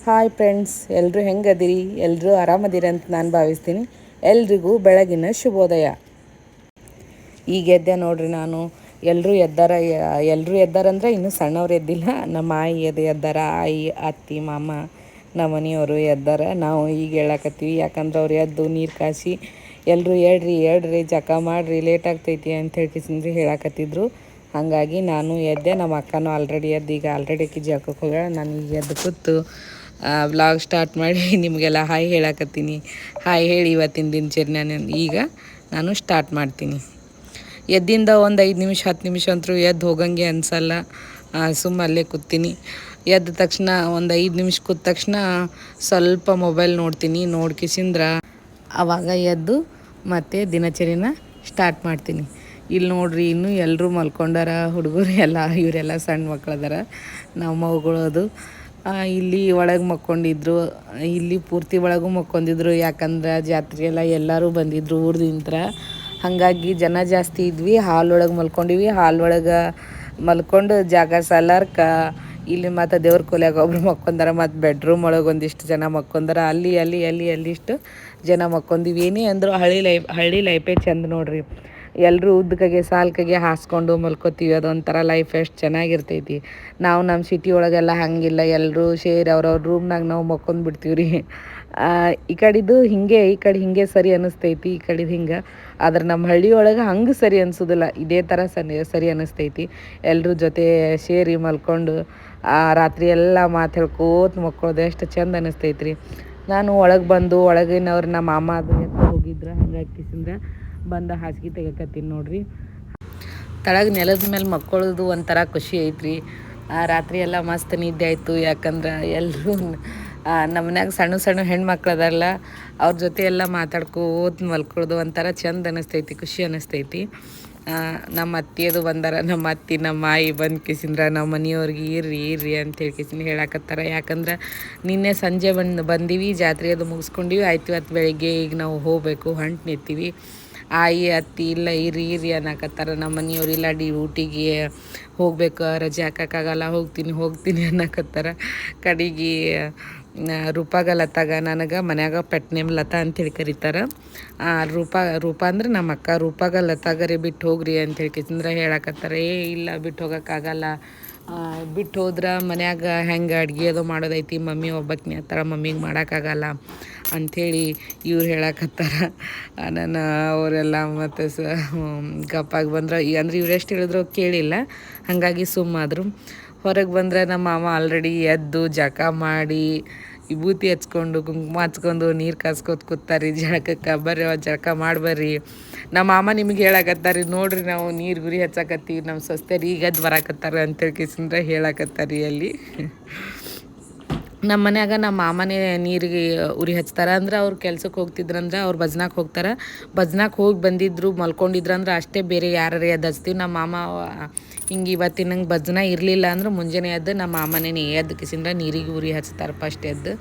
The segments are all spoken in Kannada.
ಹಾಯ್ ಫ್ರೆಂಡ್ಸ್ ಎಲ್ಲರೂ ಹೆಂಗದಿರಿ? ಎಲ್ಲರೂ ಆರಾಮದಿರಿ ಅಂತ ನಾನು ಭಾವಿಸ್ತೀನಿ. ಎಲ್ರಿಗೂ ಬೆಳಗಿನ ಶುಭೋದಯ. ಈಗ ಎದ್ದೆ ನೋಡ್ರಿ ನಾನು. ಎಲ್ಲರೂ ಎದ್ದಾರ ಎಲ್ಲರೂ ಎದ್ದಾರಂದ್ರೆ ಇನ್ನೂ ಸಣ್ಣವ್ರು ಎದ್ದಿಲ್ಲ. ನಮ್ಮ ಆಯಿ ಎದ್ದು ಎದ್ದಾರ. ಆಯಿ, ಅತ್ತಿ, ಮಾಮ ನಮ್ಮ ಮನೆಯವರು ಎದ್ದಾರ. ನಾವು ಈಗ ಹೇಳಕತ್ತೀವಿ. ಯಾಕಂದ್ರೆ ಅವ್ರು ಎದ್ದು ನೀರು ಕಾಸಿ ಎಲ್ಲರೂ ಹೇಳ್ರಿ ಹೇಳ್ರಿ ಜಕ ಮಾಡಿರಿ ಲೇಟ್ ಆಗ್ತೈತಿ ಅಂತ ಹೇಳ್ಕಿಸಿಂದ್ರಿ ಹೇಳಕತ್ತಿದ್ರು. ಹಾಗಾಗಿ ನಾನು ಎದ್ದೆ. ನಮ್ಮ ಅಕ್ಕನೂ ಆಲ್ರೆಡಿ ಎದ್ದು, ಈಗ ಆಲ್ರೆಡಿ ಅಕ್ಕಿ ಹಾಕೋಕೆ ಹೋಗ್ಯಾಳ. ನಾನು ಈಗ ಎದ್ದು ಕೂತು ವ್ಲಾಗ್ ಸ್ಟಾರ್ಟ್ ಮಾಡಿ ನಿಮಗೆಲ್ಲ ಹಾಯ್ ಹೇಳಾಕತ್ತೀನಿ. ಹಾಯ್ ಹೇಳಿ ಇವತ್ತಿನ ದಿನಚರಿ ನಾನು ಈಗ ನಾನು ಸ್ಟಾರ್ಟ್ ಮಾಡ್ತೀನಿ. ಎದ್ದಿಂದ ಒಂದು ಐದು ನಿಮಿಷ, ಹತ್ತು ನಿಮಿಷ ಅಂತೂ ಎದ್ದು ಹೋಗಂಗೆ ಅನಿಸಲ್ಲ. ಸುಮ್ಮ ಅಲ್ಲೇ ಕೂತೀನಿ. ಎದ್ದ ತಕ್ಷಣ ಒಂದು ಐದು ನಿಮಿಷ ಕೂತ ತಕ್ಷಣ ಸ್ವಲ್ಪ ಮೊಬೈಲ್ ನೋಡ್ತೀನಿ. ನೋಡ್ಕಿಸಿಂದ್ರ ಆವಾಗ ಎದ್ದು ಮತ್ತೆ ದಿನಚರಿನ ಸ್ಟಾರ್ಟ್ ಮಾಡ್ತೀನಿ. ಇಲ್ಲಿ ನೋಡ್ರಿ ಇನ್ನೂ ಎಲ್ಲರೂ ಮಲ್ಕೊಂಡಾರ ಹುಡುಗರು ಎಲ್ಲ ಇವರೆಲ್ಲ ಸಣ್ಣ ಮಕ್ಕಳದಾರ ನಾವು ಮಗುಗಳದು ಇಲ್ಲಿ ಒಳಗೆ ಮಕ್ಕೊಂಡಿದ್ರು, ಇಲ್ಲಿ ಪೂರ್ತಿ ಒಳಗೂ ಮಕ್ಕೊಂಡಿದ್ರು, ಯಾಕಂದ್ರೆ ಜಾತ್ರೆ ಎಲ್ಲ ಎಲ್ಲರೂ ಬಂದಿದ್ರು ಊರ್ದಿಂತ್ರ. ಹಾಗಾಗಿ ಜನ ಜಾಸ್ತಿ ಇದ್ವಿ, ಹಾಲ್ ಒಳಗೆ ಮಲ್ಕೊಂಡಿವಿ, ಹಾಲ್ ಒಳಗೆ ಮಲ್ಕೊಂಡು ಜಾಗ ಸಲ್ಲಾರ್ಕ ಇಲ್ಲಿ ಮತ್ತು ದೇವ್ರ ಕೊಲೆಯಾಗ ಒಬ್ರು ಮಕ್ಕೊಂದಾರ, ಮತ್ತು ಬೆಡ್ರೂಮ್ ಒಳಗೆ ಒಂದಿಷ್ಟು ಜನ ಮಕ್ಕೊಂದಾರ. ಅಲ್ಲಿ ಅಲ್ಲಿ ಅಲ್ಲಿ ಅಲ್ಲಿಷ್ಟು ಜನ ಮಕ್ಕೊಂದಿವಿ ಏನೇ ಅಂದರೂ ಹಳ್ಳಿ ಲೈಫ್ ಹಳ್ಳಿ ಲೈಫೇ ಚಂದ ನೋಡ್ರಿ. ಎಲ್ಲರೂ ಉದ್ದಕಾಗೆ, ಸಾಲ್ಕಾಗೆ ಹಾಸ್ಕೊಂಡು ಮಲ್ಕೋತೀವಿ. ಅದೊಂಥರ ಲೈಫ್ ಎಷ್ಟು ಚೆನ್ನಾಗಿರ್ತೈತಿ. ನಾವು ನಮ್ಮ ಸಿಟಿ ಒಳಗೆಲ್ಲ ಹಾಗಿಲ್ಲ. ಎಲ್ಲರೂ ಸೇರಿ ಅವ್ರವ್ರ ರೂಮ್ನಾಗ ನಾವು ಮಕ್ಕೊಂದು ಬಿಡ್ತೀವಿ ರೀ ಈ ಕಡೆದು ಹಿಂಗೆ, ಈ ಕಡೆ ಹಿಂಗೆ ಸರಿ ಅನ್ನಿಸ್ತೈತಿ ಈ ಕಡೆದು ಹಿಂಗೆ. ಆದ್ರೆ ನಮ್ಮ ಹಳ್ಳಿ ಒಳಗೆ ಹಂಗೆ ಸರಿ ಅನಿಸೋದಿಲ್ಲ. ಇದೇ ಥರ ಸರಿ ಸರಿ ಅನ್ನಿಸ್ತೈತಿ ಎಲ್ಲರ ಜೊತೆ ಸೇರಿ ಮಲ್ಕೊಂಡು ರಾತ್ರಿ ಎಲ್ಲ ಮಾತು ಹೇಳ್ಕೋತ ಮಕ್ಕೊಳ್ಳೋದು ಎಷ್ಟು ಚಂದ ಅನ್ನಿಸ್ತೈತಿ ನಾನು ಒಳಗೆ ಬಂದು, ಒಳಗಿನವ್ರು ನಮ್ಮ ಮಾಮ ಅದು ಎತ್ತ ಹೋಗಿದ್ರೆ, ಹಂಗೆ ಕಿಸಿಂದ್ರೆ ಬಂದು ಹಾಸಿಗೆ ತೆಗಕತ್ತೀನಿ ನೋಡ್ರಿ. ತಳಗ ನೆಲದ ಮೇಲೆ ಮಕ್ಕಳದು ಒಂಥರ ಖುಷಿ ಐತ್ರಿ. ರಾತ್ರಿ ಎಲ್ಲ ಮಸ್ತ್ ನಿದ್ದೆ ಆಯಿತು. ಯಾಕಂದ್ರೆ ಎಲ್ಲರೂ ನಮ್ಮ ಮನ್ಯಾಗ ಸಣ್ಣ ಸಣ್ಣ ಹೆಣ್ಮಕ್ಳು ಅದಾರಲ್ಲ, ಅವ್ರ ಜೊತೆ ಎಲ್ಲ ಮಾತಾಡ್ಕೋತ ಮಲ್ಕೊಳ್ಳೋದು ಒಂಥರ ಚಂದ ಅನ್ನಿಸ್ತೈತಿ ಖುಷಿ ಅನ್ನಿಸ್ತೈತಿ ನಮ್ಮ ಅತ್ತಿಯದು ಬಂದಾರ ನಮ್ಮ ಅತ್ತಿ ನಮ್ಮ ಆಯಿ ಬಂದು ಕಿಸಿಂದ್ರ ನಮ್ಮ ಮನೆಯವ್ರಿಗೆ ಇರ್ರಿ ಇರ್ರಿ ಅಂತ ಹೇಳಿ ಕಿಸಿನ ಹೇಳಕತ್ತಾರ. ಯಾಕಂದ್ರೆ ನಿನ್ನೆ ಸಂಜೆ ಬಂದು ಬಂದೀವಿ, ಜಾತ್ರೆ ಅದು ಮುಗಿಸ್ಕೊಂಡಿವಿ, ಆಯ್ತು ಇವತ್ತು ಬೆಳಿಗ್ಗೆ ಈಗ ನಾವು ಹೋಗಬೇಕು, ಹೊಂಟು ನಿಂತೀವಿ. ಆಯಿ, ಅತ್ತಿ, ಇಲ್ಲ ಇರಿ ಇರಿ ಅನ್ನಕತ್ತಾರ. ನಮ್ಮ ಮನೆಯವ್ರು, ಇಲ್ಲ ಡಿ ಊಟಿಗೆ ಹೋಗ್ಬೇಕು, ರಜೆ ಹಾಕೋಕ್ಕಾಗಲ್ಲ, ಹೋಗ್ತೀನಿ ಹೋಗ್ತೀನಿ ಅನ್ನಕತ್ತಾರ. ಕಡೆಗೆ ರೂಪಾಗ ಲತಾಗ, ನನಗೆ ಮನ್ಯಾಗ ಪೆಟ್ ನೇಮ್ ಲತಾ ಅಂತೇಳಿ ಕರೀತಾರೆ. ರೂಪಾ ರೂಪಾ ಅಂದ್ರೆ ನಮ್ಮ ಅಕ್ಕ, ರೂಪಾಗ ಲತಾಗರೆ ಬಿಟ್ಟು ಹೋಗ್ರಿ ಅಂತೇಳಿ ಕಿಸಿಂದ್ರೆ ಹೇಳಕತ್ತಾರೆ. ಏ, ಇಲ್ಲ, ಬಿಟ್ಟು ಹೋಗೋಕ್ಕಾಗಲ್ಲ. ಬಿಟ್ಟು ಹೋದ್ರೆ ಮನ್ಯಾಗ ಹೆಂಗೆ ಅಡ್ಗೆ ಅದು ಮಾಡೋದೈತಿ, ಮಮ್ಮಿ ಒಬ್ಬಕ್ಕೆ ಹತ್ತಾರ ಮಮ್ಮಿಗೆ ಮಾಡೋಕ್ಕಾಗಲ್ಲ ಅಂಥೇಳಿ ಇವ್ರು ಹೇಳಕತ್ತಾರ. ನನ್ನ ಅವರೆಲ್ಲ ಮತ್ತು ಸ ಗಪ್ಪಾಗಿ ಬಂದ್ರೆ ಅಂದ್ರೆ ಇವ್ರು ಎಷ್ಟು ಹೇಳಿದ್ರು ಕೇಳಿಲ್ಲ, ಹಾಗಾಗಿ ಸುಮ್ಮಾದರು. ಹೊರಗೆ ಬಂದರೆ ನಮ್ಮ ಮಾವ ಆಲ್ರೆಡಿ ಎದ್ದು ಜಕ ಮಾಡಿ ವಿಭೂತಿ ಹಚ್ಕೊಂಡು ಕುಂಕುಮ ಹಚ್ಕೊಂಡು, ನೀರು ಕಾಸ್ಕೊತ ಕೂತಾರೆ. ಜಳಕಕ್ಕೆ ಬರ್ರಿ ಜಳಕ ಮಾಡ್ಬರ್ರಿ ನಮ್ಮ ಮಾಮ ನಿಮ್ಗೆ ಹೇಳಕತ್ತಾರಿ, ನೋಡ್ರಿ ನಾವು ನೀರು ಗುರಿ ಹಚ್ಚಕತ್ತೀವಿ ನಮ್ಮ ಸ್ವಸ್ಥರು ಈಗ ಈಗದ್ದು ಬರಾಕತ್ತಾರ ಅಂತೇಳಿ ಕಿಸಿಂದ್ರೆ ಹೇಳಕತ್ತಾರಿ ಅಲ್ಲಿ. ನಮ್ಮ ಮನ್ಯಾಗ ನಮ್ಮ ಮಾಮನೇ ನೀರಿಗೆ ಉರಿ ಹಚ್ತಾರೆ ಅಂದ್ರೆ ಅವ್ರು ಕೆಲ್ಸಕ್ಕೆ ಹೋಗ್ತಿದ್ರಂದ್ರೆ ಅವ್ರು ಭಜನಾಕ್ ಹೋಗ್ತಾರೆ. ಭಜನಾಕ್ ಹೋಗಿ ಬಂದಿದ್ರು ಮಲ್ಕೊಂಡಿದ್ರಂದ್ರೆ ಅಷ್ಟೇ ಬೇರೆ ಯಾರು ಎದ್ದು ಹಚ್ತೀವಿ. ನಮ್ಮ ಮಾಮ, ಹಿಂಗೆ ಇವತ್ತಿನಂಗೆ ಭಜನ ಇರಲಿಲ್ಲ ಅಂದ್ರೆ ಮುಂಜಾನೆ ಎದ್ದು ನಮ್ಮ ಮಾಮನೇ ಎದ್ದು ಕಿಸಿಂದ ನೀರಿಗೆ ಉರಿ ಹಚ್ತಾರೆ ಫಸ್ಟ್ ಎದ್ದು.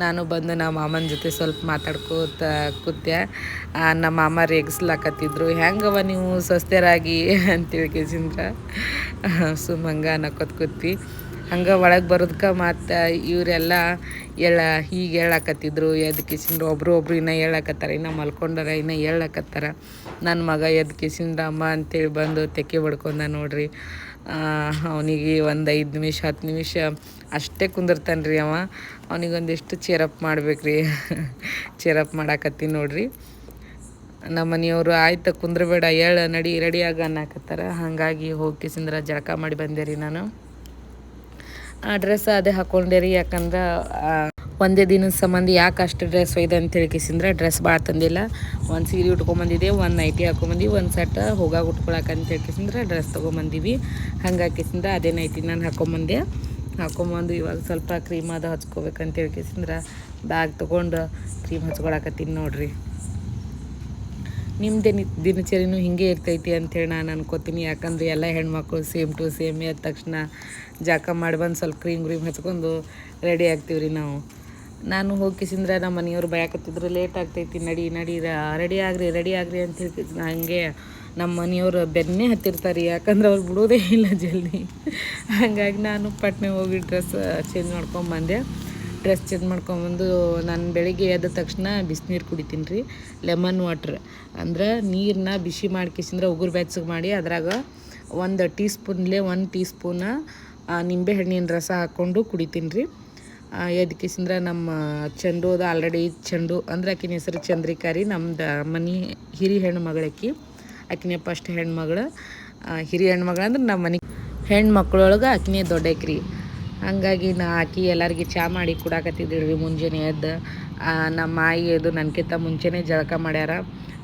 ನಾನು ಬಂದು ನಮ್ಮ ಮಾಮನ ಜೊತೆ ಸ್ವಲ್ಪ ಮಾತಾಡ್ಕೋತ ಕೂತ್ಯ. ನಮ್ಮ ಮಾಮ ರೇಗಿಸ್ಲಾಕತ್ತಿದ್ರು. ಹೆಂಗವ ನೀವು ಸ್ವಸ್ಥರಾಗಿ ಅಂತೇಳಿ ಕಿಸಿಂದ್ರ. ಸುಮ್ಮಂಗ ಅನ್ನಕೋತ ಕೂತ್ವಿ. ಹಂಗೆ ಒಳಗೆ ಬರೋದಕ್ಕೆ ಮತ್ತು ಇವರೆಲ್ಲ ಎಳ ಹೀಗೆ ಹೇಳಕತ್ತಿದ್ರು ಎದ್ದು ಕಿಸಿಂದ ಒಬ್ಬರು ಒಬ್ರು ಇನ್ನೂ ಹೇಳಕತ್ತಾರ, ಇನ್ನೂ ಮಲ್ಕೊಂಡಾರ, ಇನ್ನೂ ಹೇಳಕತ್ತಾರ. ನನ್ನ ಮಗ ಎದ್ದು ಕಿಸಿಂದ್ರ ಅಮ್ಮ ಅಂತೇಳಿ ಬಂದು ತೆಕ್ಕೆ ಬಡ್ಕೊಂಡ ನೋಡ್ರಿ. ಅವನಿಗೆ ಒಂದು ಐದು ನಿಮಿಷ, ಹತ್ತು ನಿಮಿಷ ಅಷ್ಟೇ ಕುಂದಿರ್ತಾನೆ ರೀ ಅವ ಅವನಿಗೊಂದಿಷ್ಟು ಚೇರಪ್ ಮಾಡ್ಬೇಕು ರೀ ಚೇರಪ್ ಮಾಡಾಕತ್ತೀನಿ ನೋಡ್ರಿ. ನಮ್ಮ ಮನೆಯವರು, ಆಯ್ತು ಕುಂದ್ರಬೇಡ, ಹೇಳ, ನಡಿ ರೆಡಿಯಾಗ ಅನ್ನಕತ್ತಾರ. ಹಾಗಾಗಿ ಹೋಗಿ ಕಿಸಿಂದ್ರ ಜಳಕ ಮಾಡಿ ಬಂದೆ ರೀ ನಾನು. ಆ ಡ್ರೆಸ್ ಅದೇ ಹಾಕೊಂಡೆ ರೀ ಯಾಕಂದ್ರೆ ಒಂದೇ ದಿನದ ಸಂಬಂಧ ಯಾಕೆ ಅಷ್ಟು ಡ್ರೆಸ್ ಒಯ್ದು ಅಂತ ಹೇಳ್ಕಿಸಿಂದ್ರೆ ಡ್ರೆಸ್ ಭಾಳ ತಂದಿಲ್ಲ. ಒಂದು ಸೀರೆ ಉಟ್ಕೊಂಬಂದಿದ್ದೆ, ಒಂದು ನೈಟಿ ಹಾಕೊಂಬಂದು ಒಂದು ಸೆಟ್ ಹೋಗಾಗ ಉಟ್ಕೊಳಕ್ಕೆ ಅಂತ ಹೇಳ್ಕಿಸಿಂದ್ರೆ ಡ್ರೆಸ್ ತೊಗೊಂಬಂದೀವಿ. ಹಂಗೆ ಹಾಕಿಸಿಂದ್ರೆ ಅದೇ ನೈಟಿ ನಾನು ಹಾಕೊಂಬಂದೆ. ಹಾಕೊಂಬಂದು ಇವಾಗ ಸ್ವಲ್ಪ ಕ್ರೀಮ್ ಅದು ಹಚ್ಕೋಬೇಕಂತ ಹೇಳ್ಕಿಸಿಂದ್ರೆ ಬ್ಯಾಗ್ ತೊಗೊಂಡು ಕ್ರೀಮ್ ಹಚ್ಕೊಳಕತ್ತೀನಿ ನೋಡ್ರಿ. ನಿಮ್ಮದೇ ದಿನಚರಿನೂ ಹಿಂಗೆ ಇರ್ತೈತಿ ಅಂಥೇಳಿ ನಾನು ಅನ್ಕೋತೀನಿ. ಯಾಕಂದ್ರೆ ಎಲ್ಲ ಹೆಣ್ಮಕ್ಳು ಸೇಮ್ ಟು ಸೇಮ್ ಎದ್ದ ತಕ್ಷಣ ಜಾಕ ಮಾಡಿ ಬಂದು ಸ್ವಲ್ಪ ಕ್ರೀಮ್ ಗ್ರೀಮ್ ಹಚ್ಕೊಂಡು ರೆಡಿ ಆಗ್ತೀವಿ ರೀ ನಾವು. ನಾನು ಹೋಗಿಸಿಂದ್ರೆ ನಮ್ಮ ಮನೆಯವ್ರು ಬಯಕತ್ತಿದ್ರು, ಲೇಟ್ ಆಗ್ತೈತಿ ನಡಿ ನಡಿ ರೆಡಿ ಆಗ್ರಿ ರೆಡಿ ಆಗ್ರಿ ಅಂತ ಹೇಳ್ತಿದ್ರು. ನಾ ಹಂಗೆ ನಮ್ಮ ಮನೆಯವ್ರು ಬೆನ್ನೇ ಹತ್ತಿರ್ತಾರೆ. ಯಾಕಂದ್ರೆ ಅವ್ರು ಬಿಡೋದೇ ಇಲ್ಲ ಜಲ್ದಿ. ಹಾಗಾಗಿ ನಾನು ಪಟ್ನೆ ಹೋಗಿ ಡ್ರೆಸ್ ಚೇಂಜ್ ಮಾಡ್ಕೊಂಬಂದೆ. ಡ್ರೆಸ್ ಚೇಂಜ್ ಮಾಡ್ಕೊಂಬಂದು ನಾನು ಬೆಳಿಗ್ಗೆ ಎದ್ದ ತಕ್ಷಣ ಬಿಸಿನೀರು ಕುಡಿತೀನಿ ರೀ ಲೆಮನ್ ವಾಟ್ರ್ ಅಂದ್ರೆ ನೀರನ್ನ ಬಿಸಿ ಮಾಡ್ಕಿಸಿಂದ್ರೆ ಉಗುರು ಬೆಚ್ಚಗೆ ಮಾಡಿ ಅದ್ರಾಗ ಒಂದು ಟೀ ಸ್ಪೂನ್ಲೆ ಒಂದು ಟೀ ಸ್ಪೂನ ನಿಂಬೆ ಹಣ್ಣಿನ ರಸ ಹಾಕ್ಕೊಂಡು ಕುಡಿತೀನಿ ರೀ ಎದ್ಕಿಸಿಂದ್ರೆ ನಮ್ಮ ಚೆಂಡು ಅದು ಆಲ್ರೆಡಿ ಚೆಂಡು ಅಂದ್ರೆ ಆಕಿನ ಹೆಸರು ಚಂದ್ರಿಕಾ ರೀ, ನಮ್ದು ಮನೆ ಹಿರಿ ಹೆಣ್ಣು ಮಗಳಕ್ಕಿ ಆಕಿನೇ ಫಸ್ಟ್ ಹೆಣ್ಮಗಳು. ಹಿರಿ ಹೆಣ್ಮಗಳಂದ್ರೆ ನಮ್ಮ ಮನೆ ಹೆಣ್ಮಕ್ಳೊಳಗೆ ಆಕಿನೇ ದೊಡ್ಡಕ್ರಿ. ಹಂಗಾಗಿ ನಾ ಆಕಿ ಎಲ್ಲರಿಗೆ ಚಹಾ ಮಾಡಿ ಕುಡಾಕತ್ತಿದ್ದಿಳು ರೀ ಮುಂಜಾನೆ ಎದ್ದು. ನಮ್ಮ ಮಾಯಿ ಅದು ನನಗಿಂತ ಮುಂಚೆನೇ ಜಳಕ ಮಾಡ್ಯಾರ.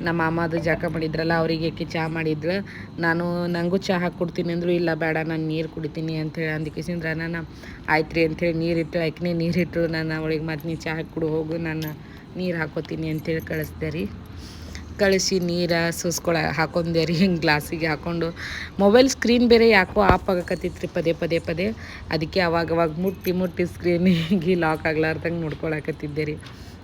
ನಮ್ಮ ಮಾಮ ಅದು ಜಳಕ ಮಾಡಿದ್ರಲ್ಲ, ಅವರಿಗೆ ಆಕಿ ಚಹಾ ಮಾಡಿದ್ರು ನಾನು ನನಗೂ ಚಹಾ ಹಾಕಿ ಕೊಡ್ತೀನಿ ಅಂದರು, ಇಲ್ಲ ಬೇಡ, ನಾನು ನೀರು ಕುಡಿತೀನಿ ಅಂಥೇಳಿ ಅಂದಿಕಿಸಿಂದ್ರೆ ನಾನು ಆಯ್ತು ರೀ ಅಂಥೇಳಿ ನೀರಿಟ್ಟು ಆಕಿನೇ ನೀರಿಟ್ಟು ನಾನು ಅವಳಿಗೆ ಮತ್ತೆ ನೀ ಚಹಾ ಕೊಡು ಹೋಗು, ನಾನು ನೀರು ಹಾಕೋತೀನಿ ಅಂಥೇಳಿ ಕಳಿಸ್ದೆ ರೀ. ಕಳಿಸಿ ನೀರು, ಸೂಸ್ಕೊಳ ಹಾಕೊಂಡೆ ರೀ, ಹಿಂಗೆ ಗ್ಲಾಸಿಗೆ ಹಾಕೊಂಡು. ಮೊಬೈಲ್ ಸ್ಕ್ರೀನ್ ಬೇರೆ ಯಾಕೋ ಆಫ್ ಆಗಕತ್ತಿತ್ರಿ ಪದೇ ಪದೇ ಪದೇ. ಅದಕ್ಕೆ ಅವಾಗ ಅವಾಗ ಮುಟ್ಟಿ ಮುಟ್ಟಿ ಸ್ಕ್ರೀನಿಗೆ ಲಾಕ್ ಆಗ್ಲಾರ್ದಂಗೆ ನೋಡ್ಕೊಳಕತ್ತಿದ್ದೆ ರೀ.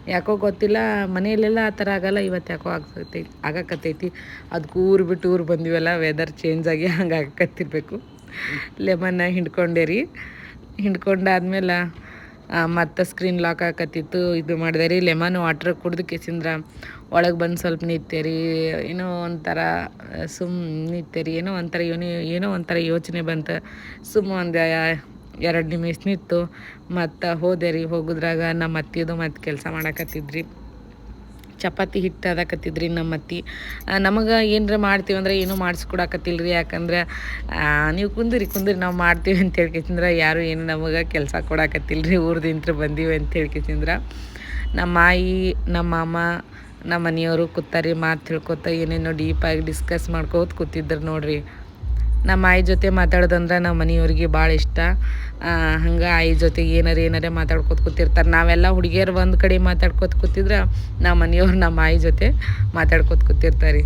ಯಾಕೋ ಗೊತ್ತಿಲ್ಲ, ಮನೆಯಲ್ಲೆಲ್ಲ ಆ ಥರ ಆಗಲ್ಲ, ಇವತ್ತು ಯಾಕೋ ಆಗ್ತೈತಿ ಆಗಕತ್ತೈತಿ. ಅದಕ್ಕೆ ಊರು ಬಿಟ್ಟು ಊರು ಬಂದಿವಲ್ಲ ವೆದರ್ ಚೇಂಜ್ ಆಗಿ ಹಂಗೆ ಆಗಕತ್ತಿರಬೇಕು. ಲೆಮನ್ನ ಹಿಂಡ್ಕೊಂಡೆ ರೀ. ಹಿಂಡ್ಕೊಂಡಾದ್ಮೇಲೆ ಮತ್ತು ಸ್ಕ್ರೀನ್ ಲಾಕ್ ಆಕತ್ತಿತ್ತು ಇದು ಮಾಡಿದೆ ರೀ ಲೆಮನ್ ವಾಟ್ರ್ ಕುಡ್ದು ಕೇಸಿಂದ್ರ ಒಳಗೆ ಬಂದು ಸ್ವಲ್ಪ ನಿಂತೆ ರೀ, ಏನೋ ಒಂಥರ, ಸುಮ್ ರೀ, ಏನೋ ಒಂಥರ ಏನೋ ಏನೋ ಒಂಥರ ಯೋಚನೆ ಬಂತು. ಸುಮ್ಮ ಒಂದು ಎರಡು ನಿಮಿಷ ನಿಂತು ಮತ್ತು ಹೋದೆ ರೀ, ಹೋಗುದ್ರಾಗ ನಮ್ಮ ಅತ್ತಿದು ಮತ್ತು ಕೆಲಸ ಮಾಡಕತ್ತಿದ್ರಿ. ಚಪಾತಿ ಹಿಟ್ಟು ಅದಕತ್ತಿದ್ರಿ ನಮ್ಮ ಅತ್ತಿ. ನಮಗೆ ಏನರ ಮಾಡ್ತೀವಿ ಅಂದ್ರೆ ಏನೂ ಮಾಡಿಸ್ಕೊಡಕತ್ತಿಲ್ಲ ರೀ ಯಾಕಂದ್ರೆ ನೀವು ಕುಂದಿರಿ ಕುಂದಿರಿ ನಾವು ಮಾಡ್ತೀವಿ ಅಂತ ಹೇಳ್ಕೇಸಿಂದ್ರೆ ಯಾರು ಏನು ನಮಗೆ ಕೆಲಸ ಕೊಡಕತ್ತಿಲ್ಲ ರೀ ಊರ್ದಿಂತ್ರ ಬಂದೀವಿ ಅಂತ ಹೇಳ್ಕೇಸಿಂದ್ರೆ ನಮ್ಮ ಮಾಯಿ ನಮ್ಮ ಮಾಮ, ನಮ್ಮ ಮನೆಯವರು ಕೂತಾರಿ, ಮಾತು ತಿಳ್ಕೊತ ಏನೇನೋ ಡೀಪಾಗಿ ಡಿಸ್ಕಸ್ ಮಾಡ್ಕೋತ ಕೂತಿದ್ರು ನೋಡ್ರಿ. ನಮ್ಮ ಆಯಿ ಜೊತೆ ಮಾತಾಡೋದಂದ್ರೆ ನಮ್ಮ ಮನೆಯವ್ರಿಗೆ ಭಾಳ ಇಷ್ಟ. ಹಂಗೆ ಆಯಿ ಜೊತೆ ಏನಾರ ಏನಾರೇ ಮಾತಾಡ್ಕೊತ ಕೂತಿರ್ತಾರೆ. ನಾವೆಲ್ಲ ಹುಡುಗಿಯರು ಒಂದು ಕಡೆ ಮಾತಾಡ್ಕೊತ ಕೂತಿದ್ರೆ ನಮ್ಮ ಮನೆಯವ್ರು ನಮ್ಮ ಆಯಿ ಜೊತೆ ಮಾತಾಡ್ಕೊತ ಕೂತಿರ್ತಾರೆ.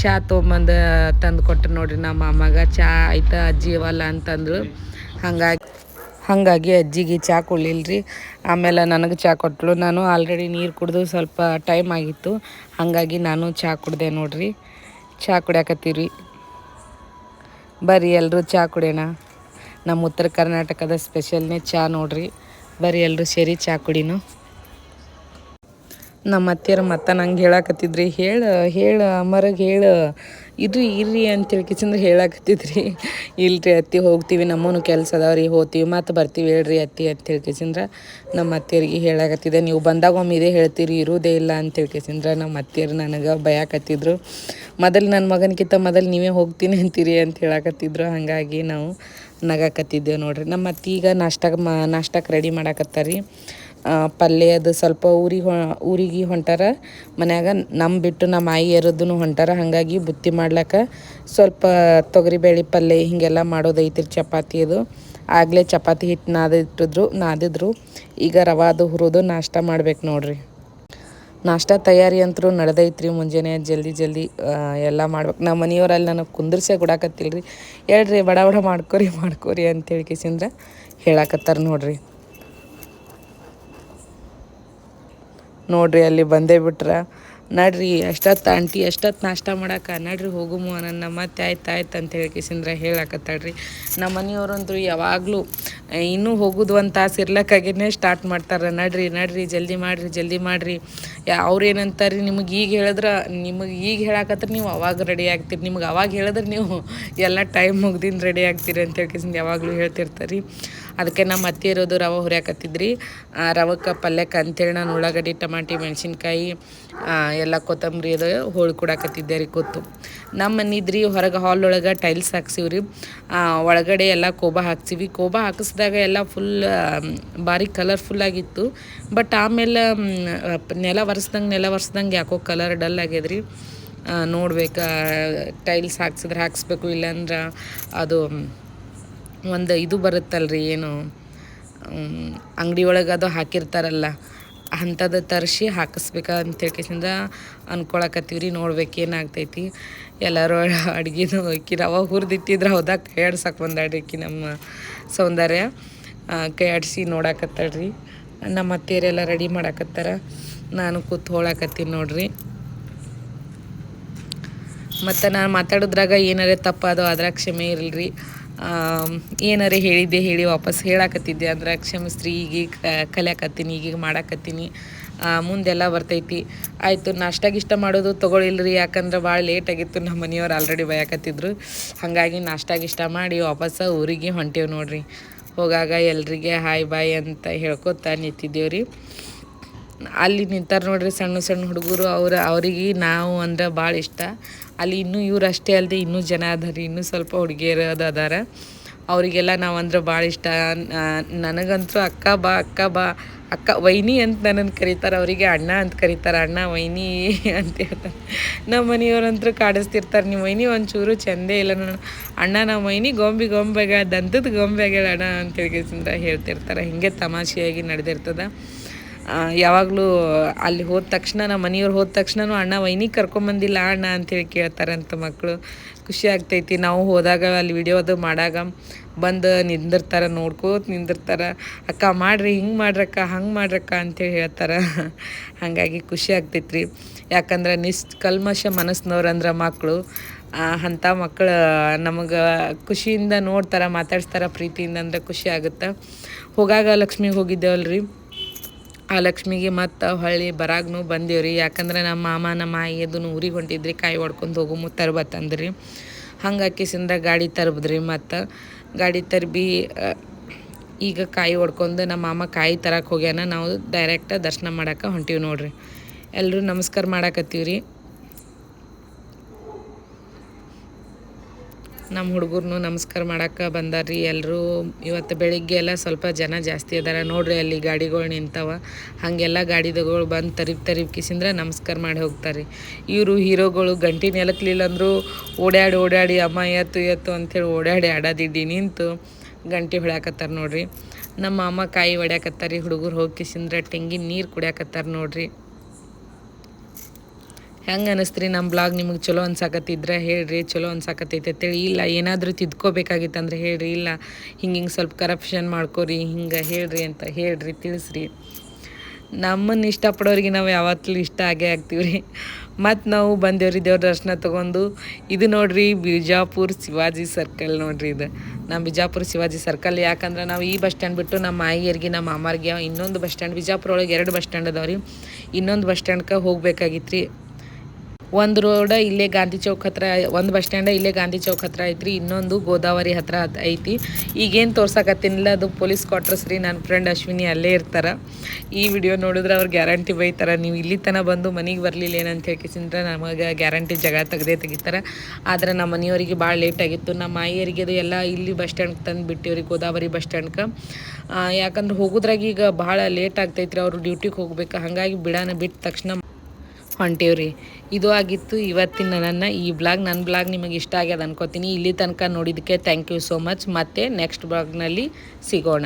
ಚಹಾ ತೊಗೊಂಬಂದು ತಂದು ಕೊಟ್ಟರು ನೋಡ್ರಿ ನಮ್ಮ ಅಮ್ಮಗ ಚಹಾ ಆಯ್ತಾ ಅಜ್ಜಿ ಇವಲ್ಲ ಅಂತಂದ್ರು. ಹಂಗಾಗಿ, ಹಾಗಾಗಿ ಅಜ್ಜಿಗೆ ಚಹಾ ಕೊಡ್ಲಿಲ್ಲ ಆಮೇಲೆ ನನಗೆ ಚಹಾ ಕೊಟ್ಟಳು ನಾನು ಆಲ್ರೆಡಿ ನೀರು ಕುಡಿದು ಸ್ವಲ್ಪ ಟೈಮ್ ಆಗಿತ್ತು. ಹಾಗಾಗಿ ನಾನು ಚಹಾ ಕುಡ್ದೆ ನೋಡ್ರಿ. ಚಹಾ ಕುಡಿಯಾಕತ್ತೀವಿ ಬರ್ರಿ ಎಲ್ಲರೂ ಚಹಾ ಕುಡಿಯೋಣ. ನಮ್ಮ ಉತ್ತರ ಕರ್ನಾಟಕದ ಸ್ಪೆಷಲ್ನೇ ಚಹಾ ನೋಡ್ರಿ. ಬರ್ರಿ ಎಲ್ಲರೂ ಸೇರಿ ಚಹಾ ಕುಡಿನು. ನಮ್ಮ ಅತ್ತೆಯರು ಮತ್ತೆ ನಂಗೆ ಹೇಳಕತ್ತಿದ್ರಿ. ಹೇಳ, ಹೇಳು ಅಮ್ಮರಿಗೆ ಹೇಳು. ಇದು ಇರ್ರಿ ಅಂತೇಳಿ ಕಿಚಂದ್ರೆ ಹೇಳಾಕತ್ತಿದ್ರಿ. ಇಲ್ರಿ ಅತ್ತಿ ಹೋಗ್ತೀವಿ, ನಮ್ಮನು ಕೆಲಸ ಅದಾವ್ರಿ, ಹೋಗ್ತೀವಿ, ಮತ್ತೆ ಬರ್ತೀವಿ ಹೇಳ್ರಿ ಅತ್ತಿ ಅಂತ ಕಿಚಂದ್ರೆ ನಮ್ಮ ಅತ್ತೆಯರಿಗೆ ಹೇಳಾಕತ್ತಿದೆ ನೀವು ಬಂದಾಗ ಒಮ್ಮೆ ಇದೇ ಹೇಳ್ತೀರಿ ಇರೋದೇ ಇಲ್ಲ ಅಂತ ಕಿಚಂದ್ರೆ ನಮ್ಮ ಅತ್ತೆಯರು ನನಗೆ ಭಯಕತ್ತಿದ್ರು ಮೊದಲು ನನ್ನ ಮಗನಕ್ಕಿಂತ ಮೊದಲು ನೀವೇ ಹೋಗ್ತೀನಿ ಅಂತೀರಿ ಅಂತ ಹೇಳಕತ್ತಿದ್ರು. ಹಾಗಾಗಿ ನಾವು ನಗಾಕತ್ತಿದ್ದೇವೆ ನೋಡ್ರಿ. ನಮ್ಮ ಅತ್ತಿ ಈಗ ನಾಷ್ಟಕ್ಕೆ ಮಾ ನಾಷ್ಟಕ್ಕೆ ರೆಡಿ ಮಾಡಾಕತ್ತಾರ. ಪಲ್ಯ ಅದು ಸ್ವಲ್ಪ ಊರಿಗೆ ಊರಿಗೆ ಹೊಂಟಾರ. ಮನ್ಯಾಗ ನಮ್ಮ ಬಿಟ್ಟು ನಮ್ಮ ಆಯಿ ಎರದೂ ಹೊಂಟಾರ. ಹಾಗಾಗಿ ಬುತ್ತಿ ಮಾಡ್ಲಿಕ್ಕೆ ಸ್ವಲ್ಪ ತೊಗರಿಬೇಳೆ ಪಲ್ಯ ಹೀಗೆಲ್ಲ ಮಾಡೋದೈತಿ ಚಪಾತಿ ಅದು. ಆಗಲೇ ಚಪಾತಿ ಹಿಟ್ಟು ನಾದಿಟ್ಟಿದ್ರು, ನಾದಿದ್ರು. ಈಗ ರವಾದು ಹುರಿದು ನಾಷ್ಟ ಮಾಡ್ಬೇಕು ನೋಡ್ರಿ. ನಾಷ್ಟ ತಯಾರಿ ಅಂತೂ ನಡೆದೈತ್ರಿ ಮುಂಜಾನೆ ಜಲ್ದಿ ಜಲ್ದಿ ಎಲ್ಲ ಮಾಡ್ಬೇಕು. ನಮ್ಮ ಮನೆಯವರಲ್ಲಿ ನನಗೆ ಕುಂದರ್ಸೆ ಕೊಡಾಕತ್ತಿಲ್ರಿ. ಹೇಳ್ರಿ ಬಡ ಬಡ ಮಾಡ್ಕೋರಿ ಮಾಡ್ಕೋರಿ ಅಂತೇಳಿ ಕಿಸಿಂದ್ರೆ ಹೇಳಾಕತ್ತಾರ ನೋಡ್ರಿ. ನೋಡ್ರಿ, ಅಲ್ಲಿ ಬಂದೇ ಬಿಟ್ರೆ. ನಡ್ರಿ ಅಷ್ಟೊತ್ತು ಆಂಟಿ ಅಷ್ಟೊತ್ತು ನಾಷ್ಟ ಮಾಡಕ್ಕೆ ನಡ್ರಿ ಹೋಗುಮು ನನ್ನ ಮತ್ತೆ ಆಯ್ತು ಆಯ್ತು ಅಂತ ಹೇಳಿ ಕಿಸಿಂದ್ರ ಹೇಳಾಕತ್ತಾಡ್ರಿ ನಮ್ಮ ಮನೆಯವ್ರಂದ್ರು ಯಾವಾಗಲೂ ಇನ್ನೂ ಹೋಗೋದು ಒಂದು ತಾಸು ಇರ್ಲಕ್ಕಾಗಿನೇ ಸ್ಟಾರ್ಟ್ ಮಾಡ್ತಾರೆ. ನಡ್ರಿ ನಡ್ರಿ, ಜಲ್ದಿ ಮಾಡಿರಿ ಜಲ್ದಿ ಮಾಡಿರಿ. ಅವ್ರು ಏನಂತಾರೆ ನಿಮಗೆ ಈಗ ಹೇಳಿದ್ರೆ, ನಿಮಗೆ ಈಗ ಹೇಳಾಕತ್ರ ನೀವು ಅವಾಗ ರೆಡಿ ಆಗ್ತೀರಿ. ನಿಮ್ಗೆ ಅವಾಗ ಹೇಳಿದ್ರೆ ನೀವು ಎಲ್ಲ ಟೈಮ್ ಮುಗ್ದಿಂದ ರೆಡಿ ಆಗ್ತೀರಿ ಅಂತ ಹೇಳ್ಕಿಸಿಂದ ಯಾವಾಗಲೂ ಹೇಳ್ತಿರ್ತಾರೆ. ಅದಕ್ಕೆ ನಮ್ಮ ಅತ್ತೆ ಇರೋದು ರವೆ ಹುರಿಯಾಕತ್ತಿದ್ರಿ. ರವಕ್ಕೆ ಪಲ್ಯಕ್ಕೆ ಅಂತೇಳಿ ನಾನು ಉಳ್ಳಾಗಡ್ಡಿ, ಟಮಾಟಿ, ಮೆಣಸಿನ್ಕಾಯಿ ಎಲ್ಲ ಕೊತ್ತಂಬರಿ ಅದು ಹೋಳಿ ಕೊಡಾಕತ್ತಿದ್ದೆ ರೀ ಕೂತು. ನಮ್ಮ ಮನಿದ್ರಿ ಹೊರಗೆ ಹಾಲ್ ಒಳಗೆ ಟೈಲ್ಸ್ ಹಾಕ್ಸಿವಿ ರೀ. ಒಳಗಡೆ ಎಲ್ಲ ಕೋಬಾ ಹಾಕ್ಸಿವಿ. ಕೋಬಾ ಹಾಕಿಸಿದಾಗ ಎಲ್ಲ ಫುಲ್ ಭಾರಿ ಕಲರ್ಫುಲ್ ಆಗಿತ್ತು. ಬಟ್ ಆಮೇಲೆ ನೆಲ ಒರೆಸ್ದಂಗೆ ನೆಲ ಒರೆಸ್ದಂಗೆ ಯಾಕೋ ಕಲರ್ ಡಲ್ ಆಗ್ಯದ್ರಿ ನೋಡ್ಬೇಕು ಟೈಲ್ಸ್ ಹಾಕ್ಸಿದ್ರೆ ಹಾಕ್ಸ್ಬೇಕು ಇಲ್ಲಾಂದ್ರೆ ಅದು ಒಂದು ಇದು ಬರುತ್ತಲ್ರಿ ಏನು ಅಂಗಡಿ ಒಳಗೆ ಅದು ಹಾಕಿರ್ತಾರಲ್ಲ, ಅಂಥದ್ದು ತರಿಸಿ ಹಾಕಿಸ್ಬೇಕಂತ ಹೇಳ್ಕೇಸಿಂದ ಅನ್ಕೊಳಕತ್ತೀವಿ ರೀ ನೋಡ್ಬೇಕು ಏನಾಗ್ತೈತಿ. ಎಲ್ಲರೂ ಅಡುಗೆನೂ ಅಕ್ಕಿ ಅವಾಗ ಹುರಿದಿಟ್ಟಿದ್ರೆ ಹೌದಾ ಕೈ ಆಡ್ಸಕ್ಕೆ ಬಂದಾಡ್ರಿ ಅಕ್ಕಿ ನಮ್ಮ ಸೌಂದರ್ಯ. ಕೈ ಆಡಿಸಿ ನೋಡಾಕತ್ತಾಳ್ರಿ. ನಮ್ಮ ಅತ್ತೆಯರೆಲ್ಲ ರೆಡಿ ಮಾಡಾಕತ್ತಾರ. ನಾನು ಕೂತ್ ಹೋಳಾಕತ್ತೀನಿ ನೋಡ್ರಿ. ಮತ್ತು ನಾನು ಮಾತಾಡಿದ್ರಾಗ ಏನಾರೇ ತಪ್ಪಾದೋ ಅದ್ರಾಗ ಕ್ಷಮೆ ಇರಲ್ರಿ. ಏನಾರೇ ಹೇಳಿದ್ದೆ ಹೇಳಿ ವಾಪಸ್ ಹೇಳಾಕತ್ತಿದ್ದೆ. ಅಂದ್ರೆ ಕ್ಷಮಿಸ್ರಿ, ಈಗೀಗ ಕಲಿಯಾಕತ್ತೀನಿ, ಈಗೀಗ ಮಾಡಾಕತ್ತೀನಿ. ಮುಂದೆಲ್ಲ ಬರ್ತೈತಿ. ಆಯಿತು ನಾಷ್ಟ ಇಷ್ಟ ಮಾಡೋದು ತೊಗೊಳಿಲ್ರಿ. ಯಾಕಂದ್ರೆ ಭಾಳ ಲೇಟ್ ಆಗಿತ್ತು. ನಮ್ಮ ಮನೆಯವ್ರು ಆಲ್ರೆಡಿ ಬಯಕತ್ತಿದ್ರು. ಹಾಗಾಗಿ ನಾಷ್ಟ ಗಿಷ್ಟ ಮಾಡಿ ವಾಪಸ್ಸು ಊರಿಗೆ ಹೊಂಟೇವು ನೋಡ್ರಿ. ಹೋಗಾಗ ಎಲ್ರಿಗೆ ಹಾಯ್ ಬಾಯ್ ಅಂತ ಹೇಳ್ಕೊತಾ ನಿಂತಿದ್ದೇವೆ ರೀ ಅಲ್ಲಿ ನಿಂತಾರೆ ನೋಡ್ರಿ ಸಣ್ಣ ಸಣ್ಣ ಹುಡುಗರು. ಅವ್ರ, ಅವರಿಗೆ ನಾವು ಅಂದ್ರೆ ಭಾಳ ಇಷ್ಟ. ಅಲ್ಲಿ ಇನ್ನೂ ಇವ್ರು ಅಷ್ಟೇ ಅಲ್ಲದೆ ಇನ್ನೂ ಜನ ಅದಾರೆ, ಇನ್ನೂ ಸ್ವಲ್ಪ ಹುಡುಗಿಯರು ಅದು ಅದಾರ. ಅವರಿಗೆಲ್ಲ ನಾವು ಅಂದ್ರೆ ಭಾಳ ಇಷ್ಟ ನನಗಂತೂ ಅಕ್ಕ ಬಾ ಅಕ್ಕ ಬಾ, ಅಕ್ಕ ವೈನಿ ಅಂತ ನನ್ನನ್ನು ಕರೀತಾರೆ, ಅವರಿಗೆ ಅಣ್ಣ ಅಂತ ಕರೀತಾರೆ, ಅಣ್ಣ ವೈನಿ ಅಂತ ಹೇಳ್ತಾರೆ. ನಮ್ಮ ಮನೆಯವ್ರಂತೂ ಕಾಡಿಸ್ತಿರ್ತಾರೆ, ನೀವು ವೈನಿ ಒಂಚೂರು ಚೆಂದೇ ಇಲ್ಲ ನಾನು ಅಣ್ಣ ನಮ್ಮ ವೈನಿ ಗೊಂಬೆ ಗೊಂಬೆಗ, ದಂತದ ಗೊಂಬೆಗಳ ಅಣ್ಣ ಅಂತ ಹೇಳಿ, ಹೇಳ್ತಿರ್ತಾರೆ. ಹಿಂಗೆ ತಮಾಷೆಯಾಗಿ ನಡೆದಿರ್ತದೆ. ಯಾವಾಗಲೂ ಅಲ್ಲಿ ಹೋದ ತಕ್ಷಣ, ನಮ್ಮ ಮನೆಯವ್ರು ಹೋದ ತಕ್ಷಣನೂ, ಅಣ್ಣ ವೈನಿ ಕರ್ಕೊಂಬಂದಿಲ್ಲ ಅಣ್ಣ ಅಂತೇಳಿ ಕೇಳ್ತಾರಂತ ಮಕ್ಕಳು ಖುಷಿ ಆಗ್ತೈತಿ. ನಾವು ಹೋದಾಗ ಅಲ್ಲಿ ವಿಡಿಯೋ ಅದು ಮಾಡಾಗ ಬಂದು ನಿಂದಿರ್ತಾರೆ, ನೋಡ್ಕೋತ ನಿಂದಿರ್ತಾರೆ. ಅಕ್ಕ, ಮಾಡ್ರಿ, ಹಿಂಗೆ ಮಾಡ್ರಕ್ಕ, ಹಂಗೆ ಮಾಡ್ರಕ್ಕ ಅಂತೇಳಿ ಹೇಳ್ತಾರೆ. ಹಾಗಾಗಿ ಖುಷಿ ಆಗ್ತೈತ್ರಿ. ಯಾಕಂದ್ರೆ ನಿಷ್ಕಲ್ಮಶ ಮನಸ್ಸಿನವ್ರು ಅಂದ್ರೆ ಮಕ್ಕಳು ಅಂಥ ಮಕ್ಕಳು ನಮಗೆ ಖುಷಿಯಿಂದ ನೋಡ್ತಾರೆ, ಮಾತಾಡ್ಸ್ತಾರೆ, ಪ್ರೀತಿಯಿಂದ ಅಂದರೆ ಖುಷಿ ಆಗುತ್ತೆ. ಹೋಗಾಗ ಲಕ್ಷ್ಮಿಗೆ ಹೋಗಿದ್ದೇವಲ್ರಿ. ಆ ಲಕ್ಷ್ಮಿಗೆ ಮತ್ತು ಹೊಳ್ಳಿ ಬರಾಗ್ನು ಬಂದೇವ್ರಿ. ಯಾಕಂದ್ರೆ ನಮ್ಮ ಮಾಮ, ನಮ್ಮ ಆಯಿ ಅದನ್ನು ಊರಿಗೆ ಹೊಂಟಿದ್ರಿ, ಕಾಯಿ ಹೊಡ್ಕೊಂಡು ಹೋಗು ತರ್ಬತ್ತಂದ್ರಿ ಹಂಗೆ ಹಾಕಿಸಿಂದ ಗಾಡಿ ತರ್ಬದ್ರಿ ಮತ್ತು. ಗಾಡಿ ತರ್ಬಿ ಈಗ ಕಾಯಿ ಹೊಡ್ಕೊಂಡು ನಮ್ಮ ಮಾಮ ಕಾಯಿ ತರಕ್ಕೆ ಹೋಗ್ಯಾನ. ನಾವು ಡೈರೆಕ್ಟ್ ದರ್ಶನ ಮಾಡಕ್ಕೆ ಹೊಂಟೀವಿ ನೋಡ್ರಿ. ಎಲ್ಲರೂ ನಮಸ್ಕಾರ ಮಾಡಾಕತ್ತೀವಿ ನಮ್ಮ ಹುಡುಗರ್ನು ನಮಸ್ಕಾರ ಮಾಡಕ್ಕೆ ಬಂದಾರ್ರಿ. ಎಲ್ಲರೂ ಇವತ್ತು ಬೆಳಿಗ್ಗೆ ಎಲ್ಲ ಸ್ವಲ್ಪ ಜನ ಜಾಸ್ತಿ ಅದಾರ. ನೋಡ್ರಿ ಅಲ್ಲಿ ಗಾಡಿಗಳು ನಿಂತಾವ. ಹಾಗೆಲ್ಲ ಗಾಡಿದಗಳು ಬಂದು ತರಿಪ್ ತರಿಪ್ ಕಿಸಿಂದ್ರೆ ನಮಸ್ಕಾರ ಮಾಡಿ ಹೋಗ್ತಾರೆ ಇವರು ಹೀರೋಗಳು ಗಂಟಿ ನೆಲಕ್ಲಿಲ್ಲ ಅಂದರೂ ಓಡಾಡಿ ಓಡಾಡಿ ಅಮ್ಮ ಎತ್ತು ಎತ್ತು ಅಂಥೇಳಿ ಓಡಾಡಿ ಆಡೋದಿದ್ದಿ ನಿಂತು ಗಂಟೆ ಹೊಡ್ಯಾಕತ್ತಾರ ನೋಡ್ರಿ. ನಮ್ಮ ಅಮ್ಮ ಕಾಯಿ ಹೊಡ್ಯಾಕತ್ತಾರ ಹುಡುಗರು ಹೋಗಿ ಕಿಸಿಂದ್ರೆ ತೆಂಗಿನ ನೀರು ಕುಡಿಯಾಕತ್ತಾರ ನೋಡ್ರಿ. ಹೆಂಗೆ ಅನಿಸ್ತ್ರಿ ನಮ್ಮ ಬ್ಲಾಗ್ ನಿಮಗೆ ಚಲೋ ಅನ್ಸಾಕತ್ತಿದ್ರೆ? ಹೇಳ್ರಿ, ಚಲೋ ಅನ್ಸಾಕತ್ತೈತೆ ಅಂತೇಳಿ. ಇಲ್ಲ, ಏನಾದರೂ ತಿದ್ಕೋಬೇಕಾಗಿತ್ತು ಅಂದ್ರೆ ಹೇಳ್ರಿ. ಇಲ್ಲ, ಹಿಂಗೆ ಹಿಂಗೆ ಸ್ವಲ್ಪ ಕರಪ್ಷನ್ ಮಾಡ್ಕೋರಿ, ಹಿಂಗೆ ಹೇಳ್ರಿ ಅಂತ ಹೇಳ್ರಿ, ತಿಳಿಸ್ರಿ. ನಮ್ಮನ್ನು ಇಷ್ಟಪಡೋರಿಗೆ ನಾವು ಯಾವತ್ತೂ ಇಷ್ಟ ಆಗೇ ಆಗ್ತೀವಿ ರೀ ಮತ್ತು ನಾವು ಬಂದೇವ್ರಿ ದೇವ್ರ ದರ್ಶನ ತೊಗೊಂಡು. ಇದು ನೋಡ್ರಿ ಬಿಜಾಪುರ ಶಿವಾಜಿ ಸರ್ಕಲ್ ನೋಡ್ರಿ ಇದು. ನಮ್ಮ ಬಿಜಾಪುರ ಶಿವಾಜಿ ಸರ್ಕಲ್ ಯಾಕಂದ್ರೆ ನಾವು ಈ ಬಸ್ ಸ್ಟ್ಯಾಂಡ್ ಬಿಟ್ಟು ನಮ್ಮ ಮಾಯಿಯರಿಗೆ ನಮ್ಮ ಮಾಮಾರಿಗೆ ಇನ್ನೊಂದು ಬಸ್ ಸ್ಟ್ಯಾಂಡ್ ಬಿಜಾಪುರ ಒಳಗೆ ಎರಡು ಬಸ್ ಸ್ಟ್ಯಾಂಡ್ ಅದಾವ್ರಿ. ಇನ್ನೊಂದು ಬಸ್ ಸ್ಟ್ಯಾಂಡ್ಗೆ ಹೋಗ್ಬೇಕಾಗಿತ್ತು ರೀ ಒಂದು ರೋಡ ಇಲ್ಲೇ ಗಾಂಧಿ ಚೌಕ್ ಹತ್ರ, ಒಂದು ಬಸ್ ಸ್ಟ್ಯಾಂಡ ಇಲ್ಲೇ ಗಾಂಧಿ ಚೌಕ್ ಹತ್ರ ಐತ್ರಿ, ಇನ್ನೊಂದು ಗೋದಾವರಿ ಹತ್ರ ಐತಿ. ಈಗೇನು ತೋರ್ಸಕತ್ತೀನಿಲ್ಲ, ಅದು ಪೊಲೀಸ್ ಕ್ವಾರ್ಟರ್ಸ್ ರೀ ನನ್ನ ಫ್ರೆಂಡ್ ಅಶ್ವಿನಿ ಅಲ್ಲೇ ಇರ್ತಾರೆ. ಈ ವಿಡಿಯೋ ನೋಡಿದ್ರೆ ಅವ್ರು ಗ್ಯಾರಂಟಿ ಬೈತಾರೆ, ನೀವು ಇಲ್ಲಿ ತನಕ ಬಂದು ಮನೆಗೆ ಬರಲಿಲ್ಲ ಏನಂತ ಹೇಳ್ಕಿಸಿದ್ರೆ ನಮಗೆ ಗ್ಯಾರಂಟಿ ಜಾಗ ತೆಗ್ದೇ ತೆಗಿತಾರೆ. ಆದರೆ ನಮ್ಮ ಮನೆಯವರಿಗೆ ಭಾಳ ಲೇಟ್ ಆಗಿತ್ತು. ನಮ್ಮ ಮಾಯಿಯರಿಗೆ ಅದು ಎಲ್ಲ ಇಲ್ಲಿ ಬಸ್ ಸ್ಟ್ಯಾಂಡ್ಗೆ ತಂದು ಬಿಟ್ಟಿವ್ರಿ, ಗೋದಾವರಿ ಬಸ್ ಸ್ಟ್ಯಾಂಡ್ಗೆ ಯಾಕಂದ್ರೆ ಹೋಗೋದ್ರಾಗ ಈಗ ಭಾಳ ಲೇಟ್ ಆಗ್ತೈತ್ರಿ, ಅವರು ಡ್ಯೂಟಿಗೆ ಹೋಗ್ಬೇಕು, ಹಾಗಾಗಿ ಬಿಡಾನ ಬಿಟ್ಟ ತಕ್ಷಣ ಹೊಂಟೇವ್ರಿ. ಇದು ಆಗಿತ್ತು ಇವತ್ತಿನ ನನ್ನ ಈ ಬ್ಲಾಗ್. ನನ್ನ ಬ್ಲಾಗ್ ನಿಮಗೆ ಇಷ್ಟ ಆಗ್ಯದ ಅನ್ಕೋತೀನಿ. ಇಲ್ಲಿ ತನಕ ನೋಡಿದ್ದಕ್ಕೆ ಥ್ಯಾಂಕ್ ಯು ಸೋ ಮಚ್ ಮತ್ತೆ ನೆಕ್ಸ್ಟ್ ಬ್ಲಾಗ್ನಲ್ಲಿ ಸಿಗೋಣ.